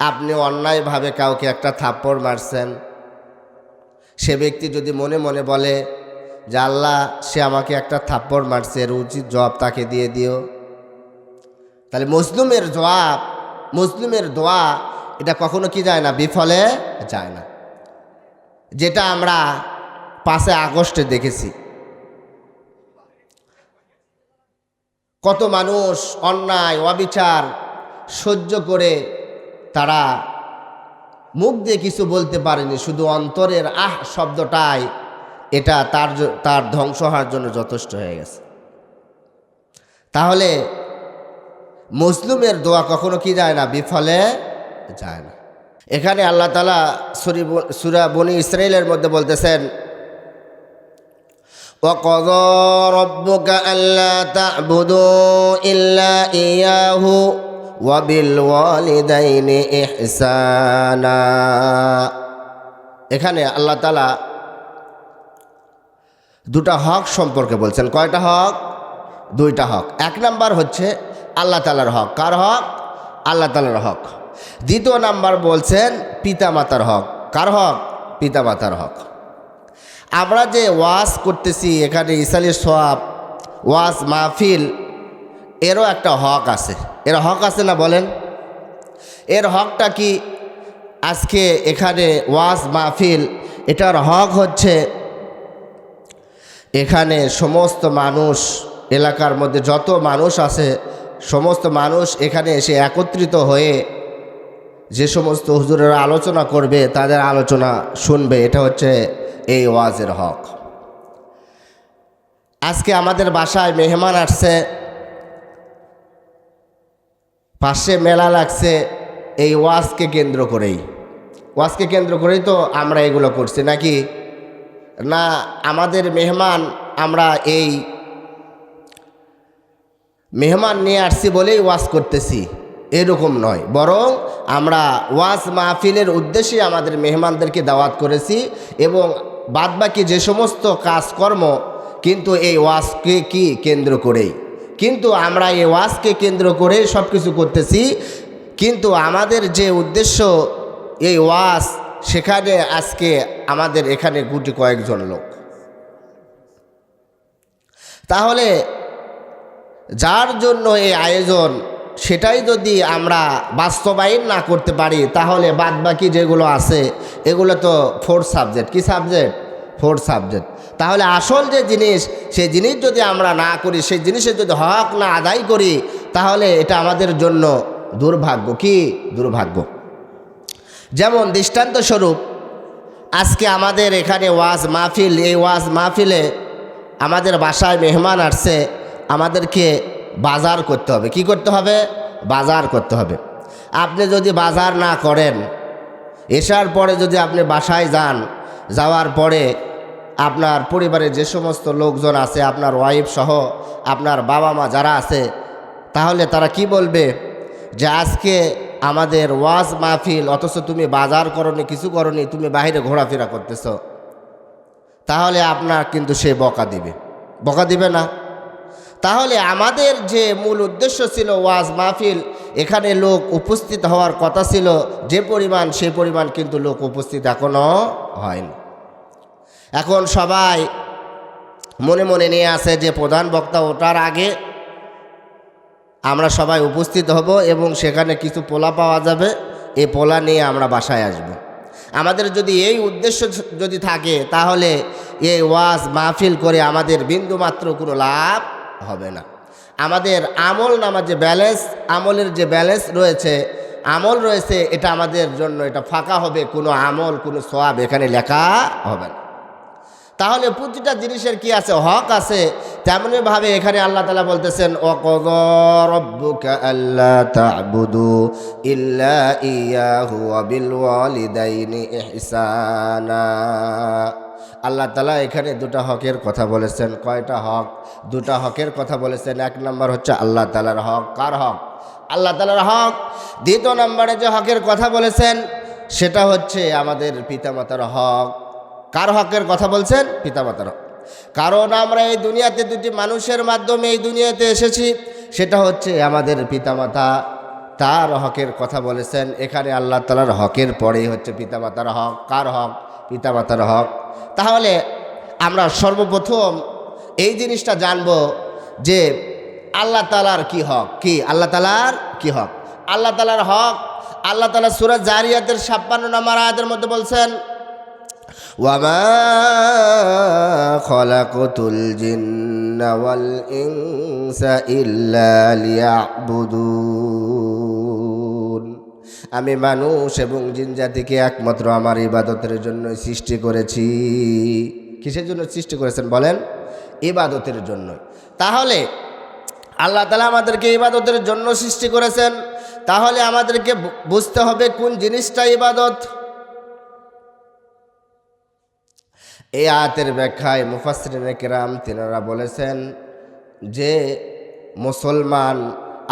আপনি অন্যায়ভাবে কাউকে একটা থাপ্পড় মারছেন। সে ব্যক্তি যদি মনে মনে বলে যে আল্লাহ, সে আমাকে একটা থাপ্পড় মারছে, এর উচিত জবাব তাকে দিয়ে দিও। তাহলে মুসলিমের জবাব, মুসলিমের দোয়া, এটা কখনো কি যায় না? বিফলে যায় না। যেটা আমরা পাঁচে আগস্টে দেখেছি। কত মানুষ অন্যায়, অবিচার সহ্য করে তারা মুখ দিয়ে কিছু বলতে পারেনি শুধু অন্তরের আহ শব্দটাই এটা তার জ- তার ধ্বংস হওয়ার জন্য যথেষ্ট হয়ে গেছে তাহলে মুসলিমের দোয়া কখনো কি যায় না বিফলে যায় না এখানে আল্লাহ তালা সুরি সুরা বনি ইসরায়েলের মধ্যে বলতেছেন وقضى ربك ألا تعبدوا إلا إياه এখানে আল্লাহ তালা দুটা হক সম্পর্কে বলছেন। কয়টা হক? দুইটা হক। এক নাম্বার হচ্ছে আল্লাহ তালার হক। কার হক? আল্লাহ তালার হক। দ্বিতীয় নাম্বার বলছেন পিতামাতার হক। কার হক? পিতামাতার হক। আমরা যে ওয়াস করতেছি, এখানে ইসালি সোয়াব ওয়াস মাহফিল এরও একটা হক আছে। এর হক আছে না বলেন? এর হকটা কি? আজকে এখানে ওয়াজ মাহফিল, এটার হক হচ্ছে এখানে সমস্ত মানুষ, এলাকার মধ্যে যত মানুষ আছে, সমস্ত মানুষ এখানে এসে একত্রিত হয়ে যে সমস্ত হুজুরেরা আলোচনা করবে, তাদের আলোচনা শুনবে, এটা হচ্ছে এই ওয়াজের হক। আজকে আমাদের বাসায় মেহমান আসছে। পাশে মেলা লাগছে এই ওয়াজকে কেন্দ্র করেই। ওয়াজকে কেন্দ্র করেই তো আমরা এগুলো করছি, নাকি? না, আমাদের মেহমান আমরা এই মেহমান নিয়ে আসছি বলেই ওয়াজ করতেছি, এরকম নয়। বরং আমরা ওয়াজ মাহফিলের উদ্দেশ্যে আমাদের মেহমানদেরকে দাওয়াত করেছি এবং বাদবাকি যে সমস্ত কাজকর্ম কিন্তু এই ওয়াজকে কি কেন্দ্র করেই। কিন্তু আমরা এই ওয়াজকে কেন্দ্র করে সব কিছু করতেছি। কিন্তু আমাদের যে উদ্দেশ্য এই ওয়াজ, সেখানে আজকে আমাদের এখানে গুটি কয়েকজন লোক। তাহলে যার জন্য এই আয়োজন, সেটাই যদি আমরা বাস্তবায়ন না করতে পারি, তাহলে বাদবাকি যেগুলো আছে, এগুলো তো ফোর্থ সাবজেক্ট কি সাবজেক্ট ফোর্থ সাবজেক্ট তাহলে আসল যে জিনিস, সেই জিনিস যদি আমরা না করি, সেই জিনিসের যদি হক না আদায় করি, তাহলে এটা আমাদের জন্য দুর্ভাগ্য। কি দুর্ভাগ্য? যেমন দৃষ্টান্তস্বরূপ আজকে আমাদের এখানে ওয়াজ মাহফিল, এই ওয়াজ মাহফিলে আমাদের বাসায় মেহমান আসছে, আমাদেরকে বাজার করতে হবে। কি করতে হবে? বাজার করতে হবে। আপনি যদি বাজার না করেন, এসার পরে যদি আপনি বাসায় যান, যাওয়ার পরে আপনার পরিবারের যে সমস্ত লোকজন আছে, আপনার ওয়াইফ সহ আপনার বাবা মা যারা আছে, তাহলে তারা কি বলবে? যে আজকে আমাদের ওয়াজ মাহফিল, অথচ তুমি বাজার করনি, কিছু করনি, তুমি বাইরে ঘোরাফেরা করতেছ। তাহলে আপনার কিন্তু সে বকা দিবে। বকা দিবে না। তাহলে আমাদের যে মূল উদ্দেশ্য ছিল ওয়াজ মাহফিল, এখানে লোক উপস্থিত হওয়ার কথা ছিল, যে পরিমাণ, সে পরিমাণ কিন্তু লোক উপস্থিত এখনও হয়নি। এখন সবাই মনে মনে নিয়ে আসে যে প্রধান বক্তা ওঠার আগে আমরা সবাই উপস্থিত হব এবং সেখানে কিছু পোলা পাওয়া যাবে। এই পোলা নিয়ে আমরা বাসায় আসব। আমাদের যদি এই উদ্দেশ্য যদি থাকে, তাহলে এই ওয়াজ মাহফিল করে আমাদের বিন্দুমাত্র কোনো লাভ হবে না। আমাদের আমল নামা যে ব্যালেন্স, আমলের যে ব্যালেন্স রয়েছে, আমল রয়েছে, এটা আমাদের জন্য এটা ফাঁকা হবে, কোনো আমল, কোনো সোয়াব এখানে লেখা হবে না। তাহলে প্রতিটা জিনিসের কি আছে? হক আছে। তেমনিভাবে এখানে আল্লাহ তালা বলতেছেন আল্লাহ তালা এখানে দুটা হকের কথা বলেছেন। কয়টা হক? দুটা হকের কথা বলেছেন। এক নম্বর হচ্ছে আল্লাহ তালার হক। কার হক? আল্লাহ তালার হক। দ্বিতীয় নম্বরে যে হকের কথা বলেছেন, সেটা হচ্ছে আমাদের পিতামাতার হক। কার হকের কথা বলছেন? পিতামাতার হক কারণ আমরা এই দুনিয়াতে দুটি মানুষের মাধ্যমে এই দুনিয়াতে এসেছি, সেটা হচ্ছে আমাদের পিতামাতা। তার হকের কথা বলেছেন, এখানে আল্লাহ তালার হকের পরেই হচ্ছে পিতামাতার হক। কার হক? পিতামাতার হক। তাহলে আমরা সর্বপ্রথম এই জিনিসটা জানব যে আল্লাহ তালার কি হক? কি? আল্লাহ তালার কি হক? আল্লাহ তালার হক, আল্লাহ তালা সুরাজ জারিয়াতের ছাপ্পান্ন নম্বর আয়াতের মধ্যে বলছেন وما خلقت الجن والإنس إلا ليعبدون আমি মানুষ এবং জিন জাতিকে একমাত্র আমার ইবাদতের জন্য সৃষ্টি করেছি কিসের জন্য সৃষ্টি করেছেন বলেন ইবাদতের জন্য তাহলে আল্লাহ তালা আমাদেরকে ইবাদতের জন্য সৃষ্টি করেছেন তাহলে আমাদেরকে বু- বুঝতে হবে কোন জিনিসটা ইবাদত এই আয়াতের ব্যাখ্যায় মুফাসরিন কেরাম তিনারা বলেছেন যে মুসলমান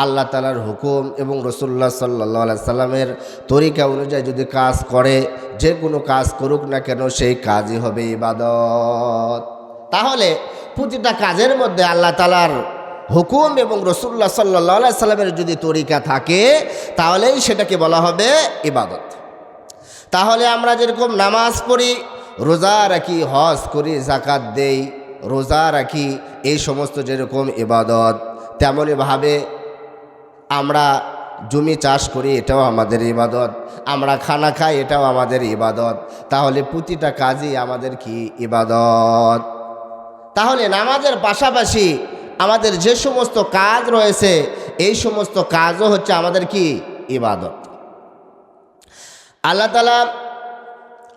আল্লাহ তালার হুকুম এবং রসুল্লাহ সাল্লা সাল্লামের তরিকা অনুযায়ী যদি কাজ করে, যে কোনো কাজ করুক না কেন সেই কাজই হবে ইবাদত। তাহলে প্রতিটা কাজের মধ্যে আল্লাহ তালার হুকুম এবং রসুল্লাহ সাল্লাহ সাল্লামের যদি তরিকা থাকে, তাহলেই সেটাকে বলা হবে ইবাদত। তাহলে আমরা যেরকম নামাজ পড়ি রোজা রাখি, হজ করি জাকাত দেই, রোজা রাখি, এই সমস্ত যেরকম ইবাদত তেমনইভাবে আমরা জমি চাষ করি, এটাও আমাদের ইবাদত। আমরা খানা খাই, এটাও আমাদের ইবাদত। তাহলে প্রতিটা কাজই আমাদের কি? ইবাদত। তাহলে নামাজের পাশাপাশি আমাদের যে সমস্ত কাজ রয়েছে, এই সমস্ত কাজও হচ্ছে আমাদের কি? ইবাদত। আল্লাহ তালা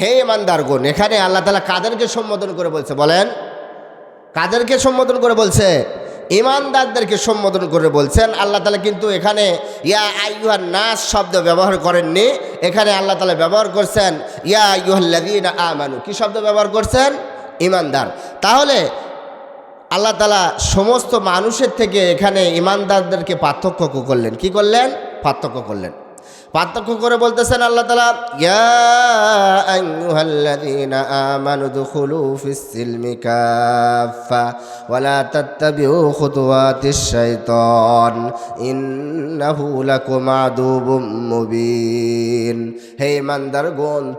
হে ইমানদারগুন এখানে আল্লাহ তালা কাদেরকে সম্বোধন করে বলছে, বলেন। কাদেরকে সম্বোধন করে বলছে, ইমানদারদেরকে সম্বোধন করে বলছেন। আল্লাহ তালা কিন্তু এখানে ইয়া আইয়ুহান নাস শব্দ ব্যবহার করেননি। এখানে আল্লাহ তালা ব্যবহার করছেন, ইয়া আইয়ুহাল্লাদিন আমানু। কি শব্দ ব্যবহার করছেন? ইমানদার। তাহলে আল্লাহ তালা সমস্ত মানুষের থেকে এখানে ইমানদারদেরকে পার্থক্য করলেন। কি করলেন? পার্থক্য করলেন। পার্থক্য করে বলতেছেন আল্লাহ তালা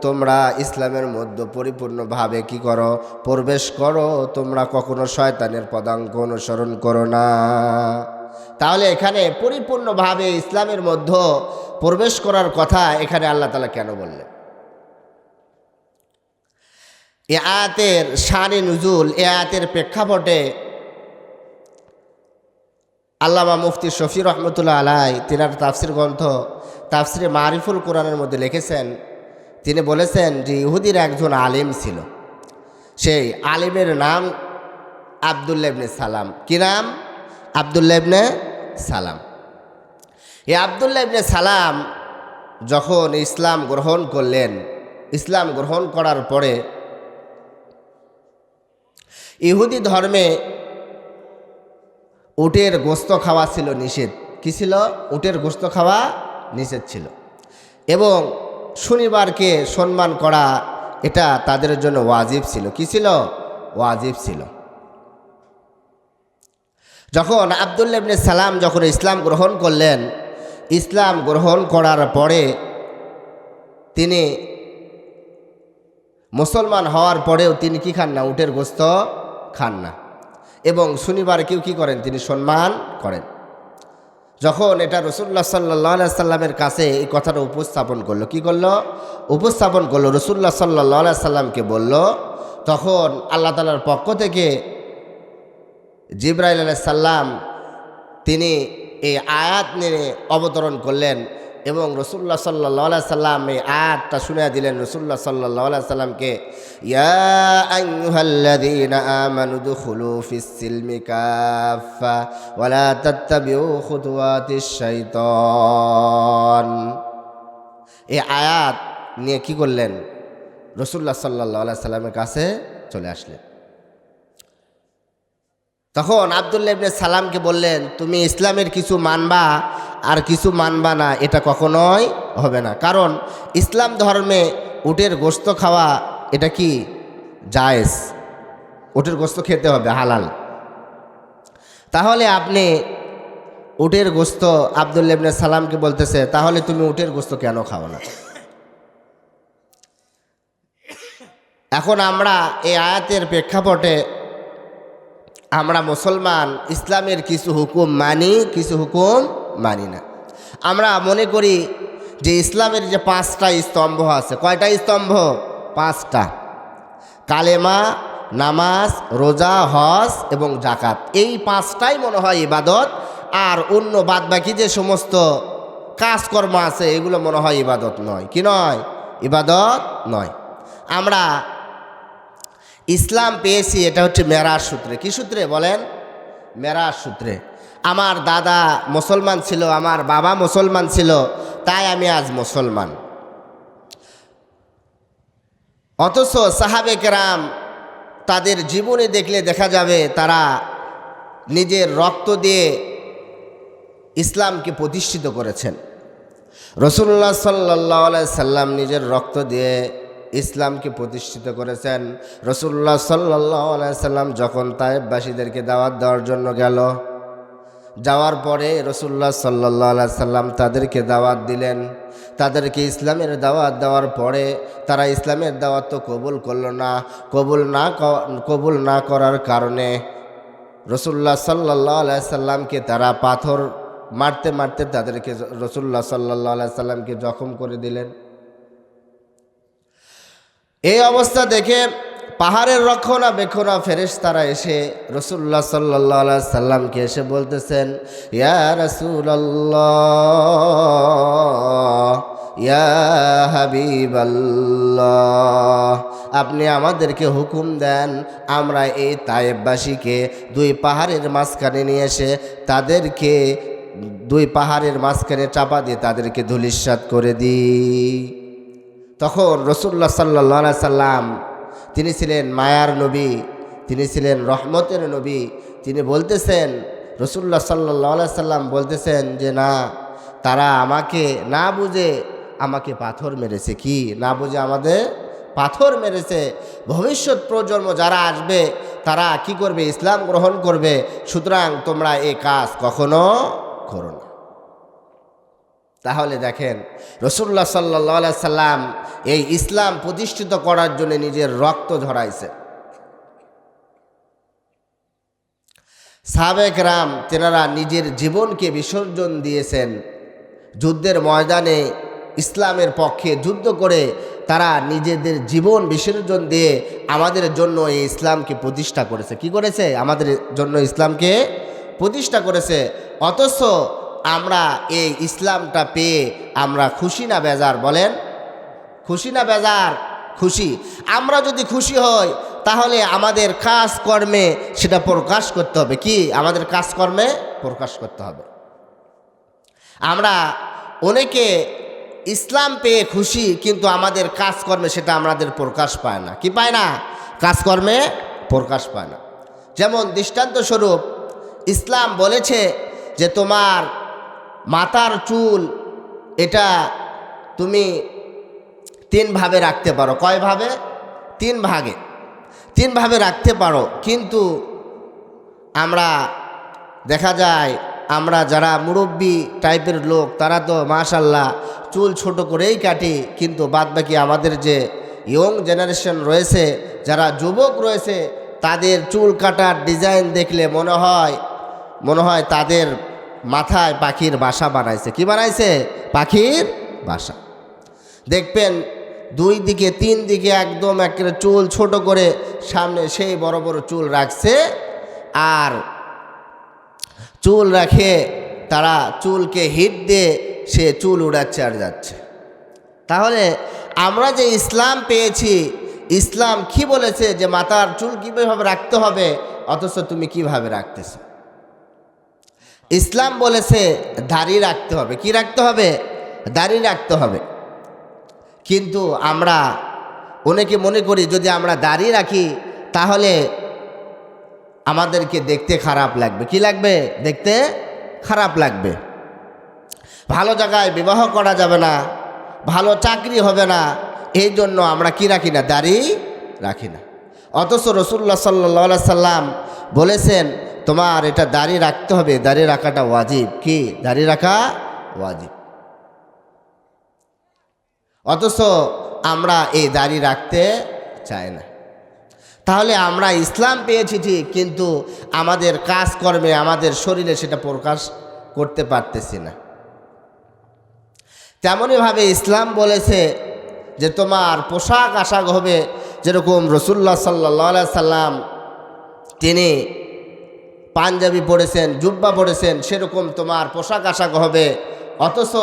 তোমরা ইসলামের মধ্যে পরিপূর্ণভাবে কি করো? প্রবেশ করো, তোমরা কখনো শয়তানের পদাঙ্ক অনুসরণ করো না। তাহলে এখানে পরিপূর্ণভাবে ইসলামের মধ্যে প্রবেশ করার কথা এখানে আল্লাহ তালা কেন বললেন? এ আয়াতের শানে নুজুল এ আয়াতের প্রেক্ষাপটে আল্লামা মুফতি শফি রহমতুল্লাহ আলাই, তিনার তাফসির গ্রন্থ তাফসিরে মারিফুল কোরআনের মধ্যে লিখেছেন। তিনি বলেছেন যে ইহুদির একজন আলিম ছিল। সেই আলিমের নাম আবদুল্লাহ ইবনে সালাম। কি নাম? আবদুল্লাহ ইবনে সালাম। এই আবদুল্লাহ ইবনে সালাম যখন ইসলাম গ্রহণ করলেন, ইসলাম গ্রহণ করার পরে ইহুদি ধর্মে উটের গোস্ত খাওয়া ছিল নিষেধ। কী ছিল? উটের গোস্ত খাওয়া নিষেধ ছিল। এবং শনিবারকে সম্মান করা এটা তাদের জন্য ওয়াজিব ছিল। কী ছিল? ওয়াজিব ছিল। যখন আবদুল্লা ইবনে সালাম যখন ইসলাম গ্রহণ করলেন ইসলাম গ্রহণ করার পরে তিনি মুসলমান হওয়ার পরেও তিনি কি খান না? উটের গোস্ত খান না। এবং শনিবার কেউ কি করেন? তিনি সম্মান করেন। যখন এটা রসুল্লাহ সাল্লাহ সাল্লামের কাছে এই কথাটা উপস্থাপন করল, কি করল? উপস্থাপন করল, রসুল্লাহ সাল্লাহ সাল্লামকে বলল, তখন আল্লাহ তালার পক্ষ থেকে জিব্রাইল সাল্লাম তিনি এই আয়াত নিয়ে অবতরণ করলেন এবং রসুল্লাহ সাল্লাহ সাল্লাম এই আয়াতটা শুনে দিলেন। রসুল্লাহ সাল্লাহ সাল্লামকে এই আয়াত নিয়ে কি করলেন? রসুল্লাহ সাল্লাহ সাল্লামের কাছে চলে আসলেন। তখন আবদুল্লাহ ইবনে সালামকে বললেন, তুমি ইসলামের কিছু মানবা আর কিছু মানবা না, এটা কখনোই হবে না। কারণ ইসলাম ধর্মে উটের গোস্ত খাওয়া, এটা কি? জায়েজ। উটের গোস্ত খেতে হবে, হালাল। তাহলে আপনি উটের গোস্ত আবদুল্লাহ ইবনে সালামকে বলতেছে, তাহলে তুমি উটের গোস্ত কেন খাও না? এখন আমরা এই আয়াতের প্রেক্ষাপটে আমরা মুসলমান, ইসলামের কিছু হুকুম মানি, কিছু হুকুম মানি না। আমরা মনে করি যে ইসলামের যে পাঁচটা স্তম্ভ আছে, কয়টা স্তম্ভ? পাঁচটা। কালেমা, নামাজ, রোজা, হজ এবং জাকাত এই পাঁচটাই মনে হয় ইবাদত। আর অন্য বাদবাকি যে সমস্ত কাজকর্ম আছে, এগুলো মনে হয় ইবাদত নয়। কি নয়? ইবাদত নয়। আমরা ইসলাম পেয়েছি, এটা হচ্ছে মেরাজ সূত্রে। কি সূত্রে বলেন? মেরাজ সূত্রে। আমার দাদা মুসলমান ছিল, আমার বাবা মুসলমান ছিল, তাই আমি আজ মুসলমান। অথচ সাহাবে কেরাম তাদের জীবনে দেখলে দেখা যাবে তারা নিজের রক্ত দিয়ে ইসলামকে প্রতিষ্ঠিত করেছেন। রসুল্লাহ সাল্লাহ সাল্লাম নিজের রক্ত দিয়ে ইসলামকে প্রতিষ্ঠিত করেছেন। রসুল্লাহ সাল্লাহ সাল্লাম যখন তায়েববাসীদেরকে দাওয়াত দেওয়ার জন্য গেল, যাওয়ার পরে রসুল্লাহ সাল্লাহ সাল্লাম তাদেরকে দাওয়াত দিলেন। তাদেরকে ইসলামের দাওয়াত দেওয়ার পরে তারা ইসলামের দাওয়াত তো কবুল করল না, কবুল না কবুল না করার কারণে রসুল্লাহ সাল্লাহ সাল্লামকে তারা পাথর মারতে মারতে তাদেরকে রসুল্লাহ সাল্লাহ সাল্লামকে জখম করে দিলেন। এই অবস্থা দেখে পাহাড়ের রক্ষণাবেক্ষণা ফেরেস তারা এসে রসুল্লাহ সাল্লাহ সাল্লামকে এসে বলতেছেন, ইয়া রসুল্লাহ ইয়া আপনি আমাদেরকে হুকুম দেন, আমরা এই তায়েববাসীকে দুই পাহাড়ের মাঝখানে নিয়ে এসে তাদেরকে, দুই পাহাড়ের মাঝখানে চাপা দিয়ে তাদেরকে ধুলিস্বাদ করে দিই। তখন রসুল্লাহ সাল্লা সাল্লাম, তিনি ছিলেন মায়ার নবী, তিনি ছিলেন রহমতের নবী, তিনি বলতেছেন, রসুল্লাহ সাল্লাহ সাল্লাম বলতেছেন যে, না, তারা আমাকে না বুঝে আমাকে পাথর মেরেছে। কি? না বুঝে আমাদের পাথর মেরেছে? ভবিষ্যৎ প্রজন্ম যারা আসবে, তারা কি করবে? ইসলাম গ্রহণ করবে। সুতরাং তোমরা এ কাজ কখনো করো না। তাহলে দেখেন রসুল্লাহ সাল্লা সাল্লাম এই ইসলাম প্রতিষ্ঠিত করার জন্য নিজের রক্ত ঝরাইছে। সাবেক রাম তেনারা নিজের জীবনকে বিসর্জন দিয়েছেন। যুদ্ধের ময়দানে ইসলামের পক্ষে যুদ্ধ করে তারা নিজেদের জীবন বিসর্জন দিয়ে আমাদের জন্য এই ইসলামকে প্রতিষ্ঠা করেছে। কি করেছে? আমাদের জন্য ইসলামকে প্রতিষ্ঠা করেছে। অথচ আমরা এই ইসলামটা পেয়ে আমরা খুশি না বেজার বলেন? খুশি না বেজার? খুশি। আমরা যদি খুশি হই, তাহলে আমাদের কাজকর্মে সেটা প্রকাশ করতে হবে। কি? আমাদের কাজকর্মে প্রকাশ করতে হবে। আমরা অনেকে ইসলাম পেয়ে খুশি, কিন্তু আমাদের কাজকর্মে সেটা আমাদের প্রকাশ পায় না। কি পায় না? কাজকর্মে প্রকাশ পায় না। যেমন দৃষ্টান্তস্বরূপ ইসলাম বলেছে যে তোমার মাথার চুল, এটা তুমি তিন ভাবে রাখতে পারো। কয় ভাবে? তিন ভাগে। তিন ভাবে রাখতে পারো, কিন্তু আমরা, দেখা যায়, আমরা যারা মুরব্বী টাইপের লোক, তারা তো মাশাল্লাহ চুল ছোট করেই কাটি, কিন্তু বাদবাকি আমাদের যে ইয়ং জেনারেশন রয়েছে, যারা যুবক রয়েছে, তাদের চুল কাটার ডিজাইন দেখলে মনে হয় মনে হয় তাদের মাথায় পাখির বাসা বানাইছে। কি বানাইছে? পাখির বাসা। দেখবেন, দুই দিকে, তিন দিকে একদম একেবারে চুল ছোট করে সামনে সেই বড় বড় চুল রাখছে। আর চুল রাখে তারা চুলকে হিট দিয়ে সে চুল উড়াচ্ছে আর যাচ্ছে। তাহলে আমরা যে ইসলাম পেয়েছি, ইসলাম কি বলেছে যে মাথার চুল কীভাবে রাখতে হবে, অথচ তুমি কীভাবে রাখতেছ? ইসলাম বলেছে, দাড়ি রাখতে হবে। কি রাখতে হবে? দাড়ি রাখতে হবে। কিন্তু আমরা, অনেকে মনে করি যদি আমরা দাড়ি রাখি, তাহলে আমাদেরকে দেখতে খারাপ লাগবে। কি লাগবে? দেখতে খারাপ লাগবে। ভালো জায়গায় বিবাহ করা যাবে না, ভালো চাকরি হবে না এই জন্য আমরা কি রাখি না? দাড়ি রাখি না। অথচ রসুল্লাহ সাল্লা সাল্লাম বলেছেন, তোমার এটা দাড়ি রাখতে হবে, দাড়ি রাখাটা ওয়াজিব। কি? দাড়ি রাখা ওয়াজিব। অথচ আমরা এই দাড়ি রাখতে চাই না। তাহলে আমরা ইসলাম পেয়েছি ঠিক, কিন্তু আমাদের কাজকর্মে, আমাদের শরীরে সেটা প্রকাশ করতে পারতেছি না। তেমনইভাবে ইসলাম বলেছে যে তোমার পোশাক আশাক হবে যেরকম রসুল্লাহ সাল্লা সাল্লাম তিনি পাঞ্জাবি পরেছেন, জুব্বা পরেছেন, সেরকম তোমার পোশাক আশাক হবে। অথচ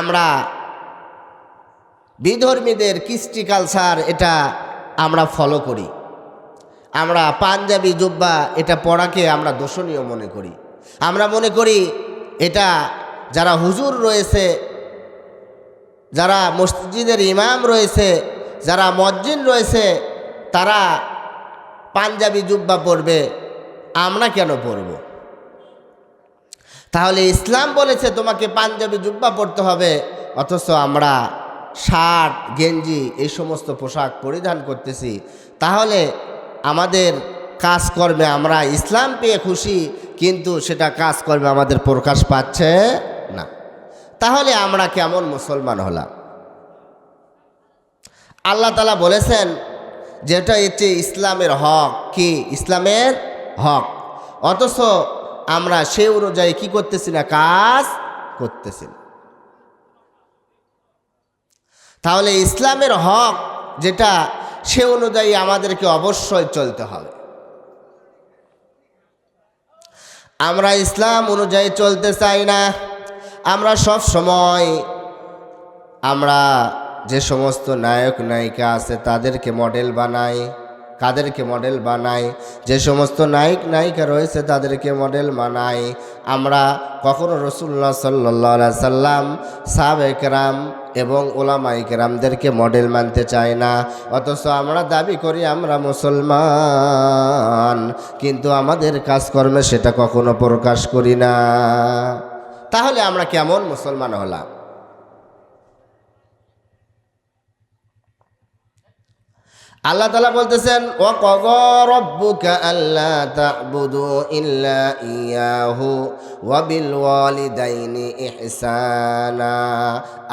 আমরা বিধর্মীদের কৃষ্টি কালচার এটা আমরা ফলো করি। আমরা পাঞ্জাবি, জুব্বা এটা পড়াকে আমরা দোষণীয় মনে করি। আমরা মনে করি এটা যারা হুজুর রয়েছে, যারা মসজিদের ইমাম রয়েছে যারা মসজিদ রয়েছে, তারা পাঞ্জাবি জুব্বা পরবে, আমরা কেন পরব? তাহলে ইসলাম বলেছে তোমাকে পাঞ্জাবি জুব্বা পরতে হবে, অথচ আমরা শার্ট, গেঞ্জি এই সমস্ত পোশাক পরিধান করতেছি। তাহলে আমাদের কাজকর্মে আমরা ইসলাম পেয়ে খুশি, কিন্তু সেটা কাজকর্মে আমাদের প্রকাশ পাচ্ছে না। তাহলে আমরা কেমন মুসলমান হলাম? আল্লাহ তালা বলেছেন, যেটা হচ্ছে ইসলামের হক, কি? ইসলামের হক। অথচ আমরা সে অনুযায়ী কি করতেছি না? কাজ করতেছি তাহলে ইসলামের হক যেটা, সে অনুযায়ী আমাদেরকে অবশ্যই চলতে হবে। আমরা ইসলাম অনুযায়ী চলতে চাই না। আমরা সব সময় আমরা যে সমস্ত নায়ক, নায়িকা আছে, তাদেরকে মডেল বানাই। কাদেরকে মডেল বানাই? যে সমস্ত নায়ক, নায়িকা রয়েছে, তাদেরকে মডেল বানাই। আমরা কখনো রসুল্লাহ সাল্লাহ সাল্লাম সাব একরাম এবং ওলামা একরামদেরকে মডেল মানতে চাই না। অথচ আমরা দাবি করি, আমরা মুসলমান। কিন্তু আমাদের কাজকর্মে সেটা কখনো প্রকাশ করি না। তাহলে আমরা কেমন মুসলমান হলাম? আল্লাহ তালা বলতেছেন ও কগরব্বুকা আল্লাহ তা'বুদু ইল্লা ইয়াহু ওয়া বিল ওয়ালিদাইনি ইহসানা।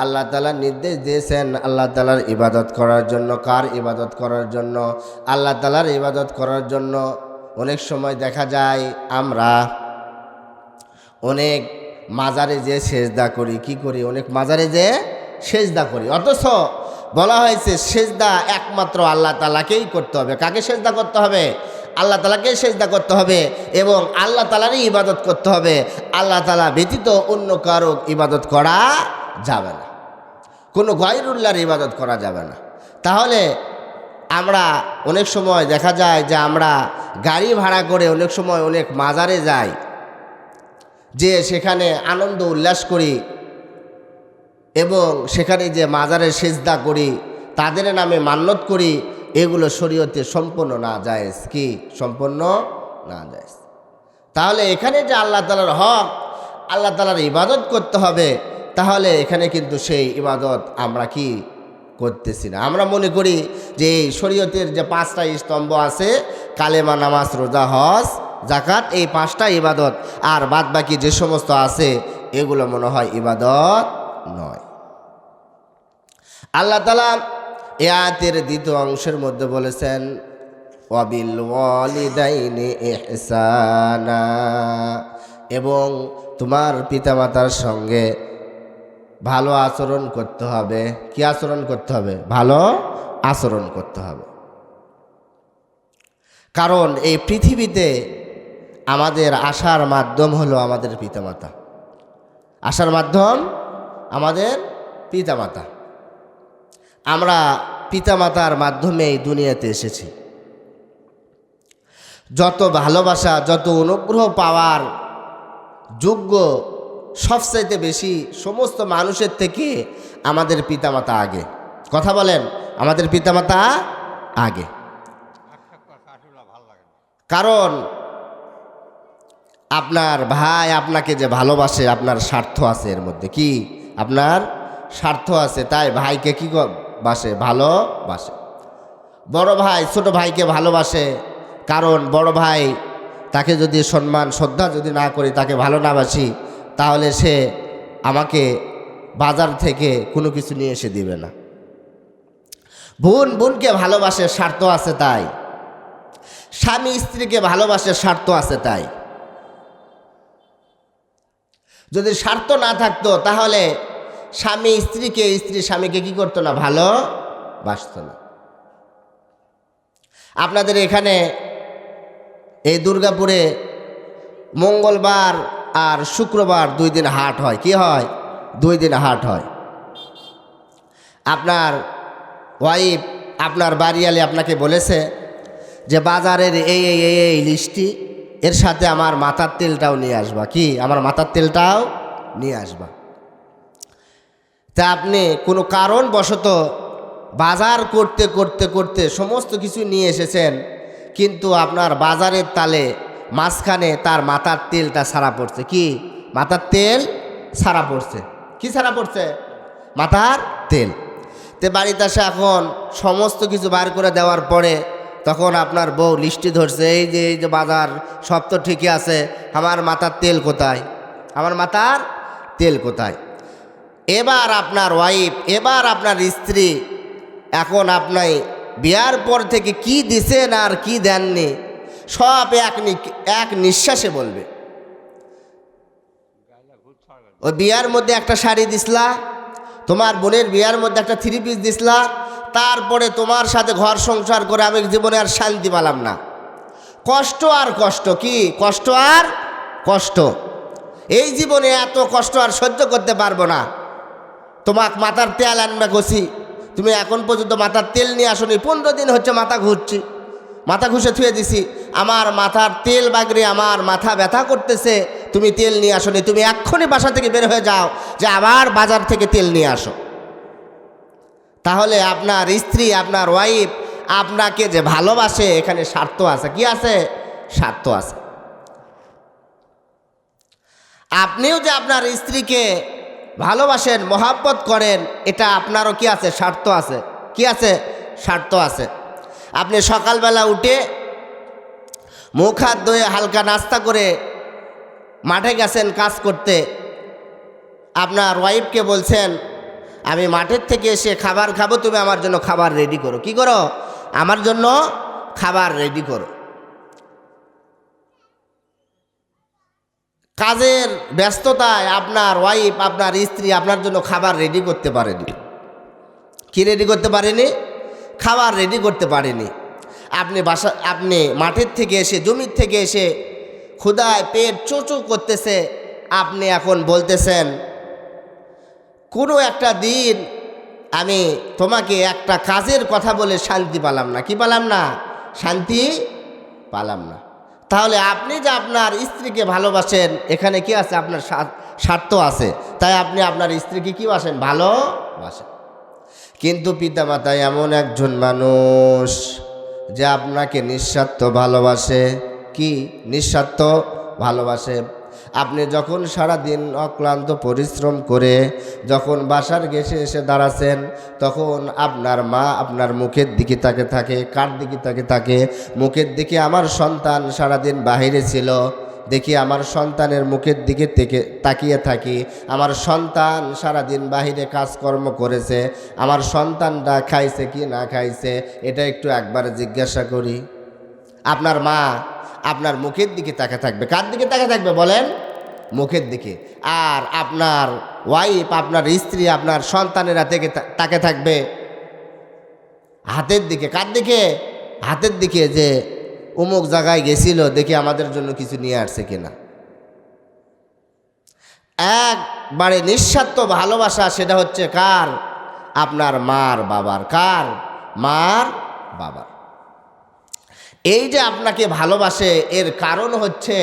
আল্লাহ তালা নির্দেশ দিয়েছেন আল্লাহ তালার ইবাদত করার জন্য। কার ইবাদত করার জন্য? আল্লাহ তালার ইবাদত করার জন্য। অনেক সময় দেখা যায়, আমরা অনেক মাজারে যে সেজদা করি। কি করি? অনেক মাজারে যে সেজদা করি। অথচ বলা হয়েছে সেজদা একমাত্র আল্লাহ তালাকেই করতে হবে। কাকে সেজদা করতে হবে? আল্লাহ তালাকেই সেজদা করতে হবে এবং আল্লাহ তালারই ইবাদত করতে হবে। আল্লাহ তালা ব্যতীত অন্য কারও ইবাদত করা যাবে না। কোনো গয়রুল্লাহর ইবাদত করা যাবে না। তাহলে আমরা অনেক সময় দেখা যায় যে আমরা গাড়ি ভাড়া করে অনেক সময় অনেক মাজারে যাই যে সেখানে আনন্দ উল্লাস করি। এবং সেখানে যে মাজারে সেজদা করি, তাদের নামে মান্যত করি, এগুলো শরীয়তে সম্পূর্ণ না যায় কি? সম্পূর্ণ না যায় তাহলে এখানে যে আল্লাহ তালার হক, আল্লাহ তালার ইবাদত করতে হবে, তাহলে এখানে কিন্তু সেই ইবাদত আমরা কি করতেছি না। আমরা মনে করি যে এই শরীয়তের যে পাঁচটা স্তম্ভ আছে, কালেমা, নামাজ, রোজা, হজ জাকাত এই পাঁচটা ইবাদত, আর বাদ বাকি যে সমস্ত আছে, এগুলো মনে হয় ইবাদত নয়। আল্লাহ তালা এ দ্বিতীয় অংশের মধ্যে বলেছেন, ওয়াবিল ওয়ালিদাইনি ইহসানা এবং তোমার পিতামাতার সঙ্গে ভালো আচরণ করতে হবে। কি আচরণ করতে হবে? ভালো আচরণ করতে হবে। কারণ এই পৃথিবীতে আমাদের আসার মাধ্যম হলো আমাদের পিতামাতা। আসার মাধ্যম আমাদের পিতামাতা। আমরা পিতামাতার মাধ্যমে এই দুনিয়াতে এসেছি। যত ভালোবাসা, যত অনুগ্রহ পাওয়ার যোগ্য, সবচাইতে বেশি সমস্ত মানুষের থেকে আমাদের পিতামাতা আগে। কথা বলেন, আমাদের পিতামাতা আগে। কারণ আপনার ভাই আপনাকে যে ভালোবাসে, আপনার স্বার্থ আছে এর মধ্যে। কি? আপনার স্বার্থ আছে, তাই ভাইকে কি বাসে ভালোবাসে। বড় ভাই, ছোট ভাইকে ভালোবাসে, কারণ বড় ভাই তাকে যদি সম্মান, শ্রদ্ধা যদি না করি, তাকে ভালো না বাসি, তাহলে সে আমাকে বাজার থেকে কোনো কিছু নিয়ে এসে দিবে না। বোন, বোনকে ভালোবাসে, স্বার্থ আছে তাই। স্বামী, স্ত্রীকে ভালোবাসে, স্বার্থ আছে তাই। যদি স্বার্থ না থাকতো, তাহলে স্বামী স্ত্রীকে, স্ত্রী স্বামীকে কি করতো না? ভালো বাসতো না। আপনাদের এখানে এই দুর্গাপুরে মঙ্গলবার আর শুক্রবার দুই দিন হাট হয়। কি হয়? দুই দিন হাট হয়। আপনার ওয়াইফ আপনার বাড়িয়ালি আপনাকে বলেছে যে, বাজারের এই এই এই এই লিস্টটি, এর সাথে আমার মাথার তেলটাও নিয়ে আসবা। কি? আমার মাথার তেলটাও নিয়ে আসবা। তা আপনি কোনো কারণবশত বাজার করতে করতে করতে সমস্ত কিছু নিয়ে এসেছেন, কিন্তু আপনার বাজারের তালে মাঝখানে তার মাথার তেলটা সারা পড়ছে। কি? মাথার তেল সারা পড়ছে। কি সারা পড়ছে? মাথার তেল। তে বাড়িতে আসে এখন সমস্ত কিছু বার করে দেওয়ার পরে তখন আপনার বউ লিস্টি ধরছে, এই যে এই যে বাজার, সব তো ঠিকই আছে, আমার মাথার তেল কোথায়? আমার মাথার তেল কোথায়? এবার আপনার ওয়াইফ এবার আপনার স্ত্রী, এখন আপনাই বিয়ার পর থেকে কি দিছেন আর কি দেননি, সব এক এক নিঃশ্বাসে বলবে। ওই বিয়ার মধ্যে একটা শাড়ি দিসলা, তোমার বোনের বিয়ার মধ্যে একটা থ্রি পিস দিসলা, তারপরে তোমার সাথে ঘর সংসার করে আমি জীবনে আর শান্তি পেলাম না। কষ্ট আর কষ্ট, কি? কষ্ট আর কষ্ট। এই জীবনে এত কষ্ট আর সহ্য করতে পারব না। তোমাক মাথার তেল আনবে কষি তুমি এখন পর্যন্ত মাথার তেল নিয়ে আসনি, পনেরো দিন হচ্ছে মাথা ঘুরছি। মাথা ঘুষে থুয়ে দিছি। আমার মাথার তেল বাগড়ে আমার মাথা ব্যথা করতেছে, তুমি তেল নিয়ে আসনি। তুমি এক্ষুনি বাসা থেকে বের হয়ে যাও, যে আবার বাজার থেকে তেল নিয়ে আসো। তাহলে আপনার স্ত্রী, আপনার ওয়াইফ আপনাকে যে ভালোবাসে, এখানে স্বার্থ আছে। কি আছে? স্বার্থ আছে। আপনিও যে আপনার স্ত্রীকে ভালোবাসেন, মহাব্বত করেন, এটা আপনারও কি আছে? স্বার্থ আছে। কি আছে? স্বার্থ আছে। আপনি সকালবেলা উঠে মুখ হাত ধুয়ে হালকা নাস্তা করে মাঠে গেছেন কাজ করতে। আপনার ওয়াইফকে বলছেন, আমি মাঠের থেকে এসে খাবার খাব, তুমি আমার জন্য খাবার রেডি করো। কি করো? আমার জন্য খাবার রেডি করো। কাজের ব্যস্ততায় আপনার ওয়াইফ আপনার স্ত্রী আপনার জন্য খাবার রেডি করতে পারেনি। কি রেডি করতে পারেনি? খাবার রেডি করতে পারেনি। আপনি বাসা, আপনি মাঠের থেকে এসে, জমির থেকে এসে ক্ষুদায় পেট চোচো করতেছে, আপনি এখন বলতেছেন, কোনো একটা দিন আমি তোমাকে একটা কাজের কথা বলে শান্তি পালাম না। কি পালাম না? শান্তি পালাম না। তাহলে আপনি যে আপনার স্ত্রীকে ভালোবাসেন, এখানে কি আছে? আপনার স্বা- স্বার্থ আছে। তাই আপনি আপনার স্ত্রীকে কী বাসেন? ভালোবাসেন কিন্তু পিতামাতা এমন একজন মানুষ যে আপনাকে নিঃস্বার্থ ভালোবাসে। কি? নিঃস্বার্থ ভালোবাসে। আপনি যখন সারা দিন অক্লান্ত পরিশ্রম করে যখন বাসার গেছে এসে দাঁড়াছেন তখন আপনার মা আপনার মুখের দিকে তাকে থাকে, কার দিকে তাকে থাকে? মুখের দিকে আমার সন্তান সারাদিন বাহিরে ছিল, দেখি আমার সন্তানের মুখের দিকে থেকে তাকিয়ে থাকি। আমার সন্তান সারাদিন বাহিরে কাজকর্ম করেছে, আমার সন্তানটা খাইছে কি না খাইছে, এটা একটু একবার জিজ্ঞাসা করি। আপনার মা আপনার মুখের দিকে তাকে থাকবে। কার দিকে তাকে থাকবে বলেন? মুখের দিকে। আর আপনার ওয়াইফ আপনার স্ত্রী, আপনার সন্তানেরা থেকে তাকে থাকবে হাতের দিকে। কার দিকে? হাতের দিকে যে অমুক জায়গায় গেছিল, দেখি আমাদের জন্য কিছু নিয়ে আসছে কিনা। একবারে নিঃস্বার্থ ভালোবাসা, সেটা হচ্ছে কার? আপনার মার বাবার। কার? মার বাবার। এই যে আপনাকে ভালোবাসে, এর কারণ হচ্ছে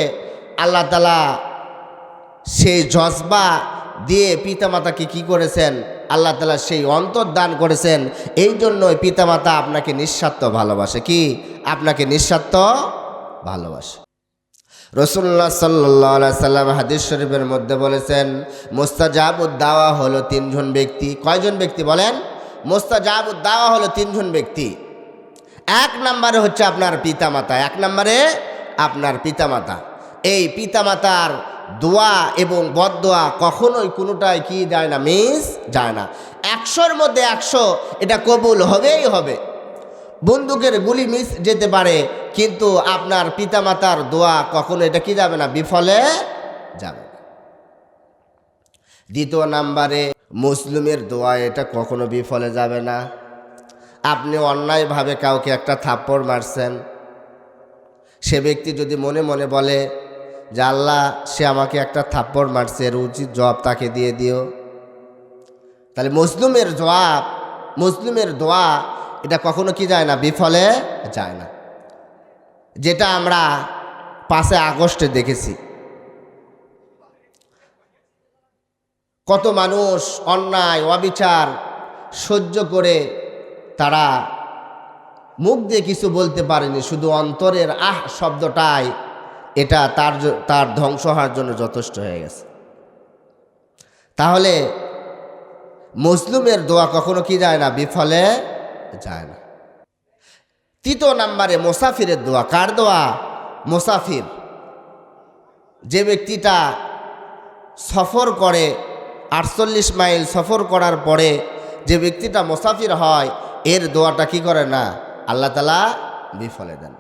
আল্লাহ তালা সেই জজবা দিয়ে পিতামাতাকে কি করেছেন? আল্লাহ তালা সেই অন্তর দান করেছেন। এই জন্যই পিতামাতা আপনাকে নিঃস্বার্থ ভালোবাসে। কি? আপনাকে নিঃস্বার্থ ভালোবাসে। রসুল্লাহ সাল্লাহ সাল্লাম হাদিস শরীফের মধ্যে বলেছেন মোস্তাজাবুদ্দাওয়া হলো তিনজন ব্যক্তি। কয়জন ব্যক্তি বলেন? মোস্তাজাবুদ্দাওয়া হলো তিনজন ব্যক্তি। এক নম্বরে হচ্ছে আপনার পিতামাতা, এক নম্বরে আপনার পিতামাতা। এই পিতামাতার দোয়া এবং বদোয়া কখনোই কোনোটাই কি যায় না, মিস যায় না। একশোর মধ্যে একশো, এটা কবুল হবেই হবে। বন্দুকের গুলি মিস যেতে পারে, কিন্তু আপনার পিতামাতার দোয়া কখনো এটা কি যাবে না, বিফলে যাবে। দ্বিতীয় নাম্বারে, মুসলিমের দোয়া এটা কখনো বিফলে যাবে না। আপনি অন্যায়ভাবে কাউকে একটা থাপ্পড় মারছেন। সে ব্যক্তি যদি মনে মনে বলে যে আল্লাহ, সে আমাকে একটা থাপ্পড় মারছে, এর উচিত জবাব তাকে দিয়ে দিও। তাহলে মুসলিমের জবাব, মুসলিমের দোয়া, এটা কখনো কি যায় না? বিফলে যায় না। যেটা আমরা পাঁচে আগস্টে দেখেছি। কত মানুষ অন্যায়, অবিচার সহ্য করে তারা মুখ দিয়ে কিছু বলতে পারেনি, শুধু অন্তরের আহ শব্দটাই এটা তার তার ধ্বংস হওয়ার জন্য যথেষ্ট হয়ে গেছে। তাহলে মুসলিমের দোয়া কখনো কি যায় না? বিফলে যায় না। তৃতীয় নাম্বারে মোসাফিরের দোয়া। কার দোয়া? মোসাফির। যে ব্যক্তিটা সফর করে, আটচল্লিশ মাইল সফর করার পরে যে ব্যক্তিটা মোসাফির হয় এর দোয়াটা কি করে না? আল্লাহ তালা বিফলে দেন।